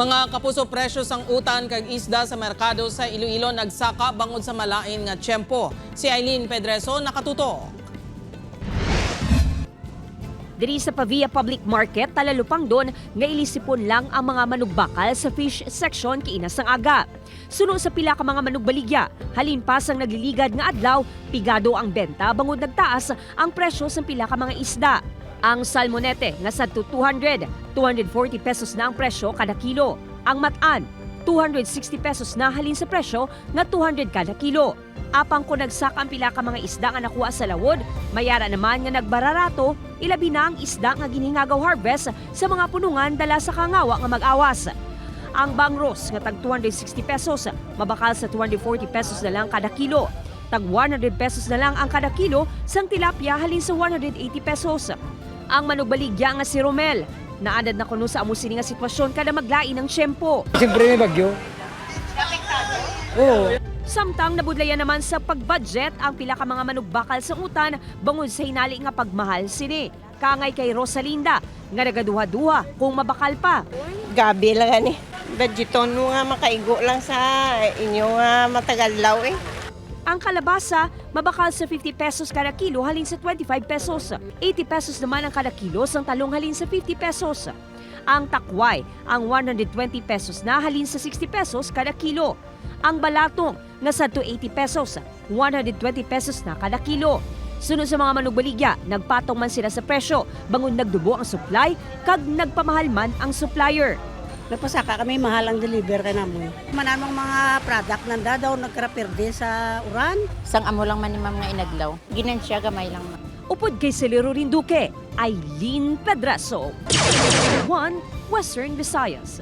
Mga kapuso presyo sang utan kag isda sa merkado sa Iloilo nagsaka bangod sa malain nga tiyempo. Si Eileen Pedreso nakatuto. Diri sa Pavia Public Market, talalupang doon nga ilisipon lang ang mga manugbakal sa fish section kiinas ng aga. Suno sa pila ka mga manugbaligya, halin pa sang nagliligad nga adlaw, pigado ang benta bangod nagtaas ang presyo sa pila ka mga isda. Ang salmonete nga sa 200, 240 pesos na ang presyo kada kilo. Ang matan, 260 pesos na halin sa presyo nga 200 kada kilo. Apang kung nagsak ang pila ka mga isda nga nakuha sa lawod, mayara naman nga nagbararato, ilabi na ang isda nga ginhingagaw harvest sa mga punungan dala sa kangawa nga mag-awas. Ang bangros nga tag 260 pesos, mabakal sa 240 pesos na lang kada kilo. Tag 100 pesos na lang ang kada kilo, sang tilapia halin sa 180 pesos. Ang manugbaligya nga si Romel, naadad na kuno sa amusini nga sitwasyon kada maglain ng tiyempo. Siyempre may bagyo. Oo. Samtang nabudlayan naman sa pag-budget ang pila ka mga manugbakal sa utan bangod sa hinali nga pagmahal sini. Kangay kay Rosalinda nga nagaduha-duha kung mabakal pa. Gabi lang ani. Budgeton mo nga makaigo lang sa inyo nga matagal law eh. Ang kalabasa, mabakal sa 50 pesos kada kilo halin sa 25 pesos. 80 pesos naman ang kada kilo sang talong halin sa 50 pesos. Ang takway, ang 120 pesos na halin sa 60 pesos kada kilo. Ang balatong, nga sa 80 pesos, 120 pesos na kada kilo. Sunod sa mga manugbaligya, nagpatong man sila sa presyo, bangon nagdubo ang supply, kag nagpamahal man ang supplier. Nagpasaka kami, mahal ang deliver ka namin. Manamang mga product nanda daw nagkaraperde sa uran. Sang amo lang man ni ma'am nga inaglaw. Ginansya gamay lang. Upod kay Celero Rinduque, Eileen Pedraso. One Western Visayas.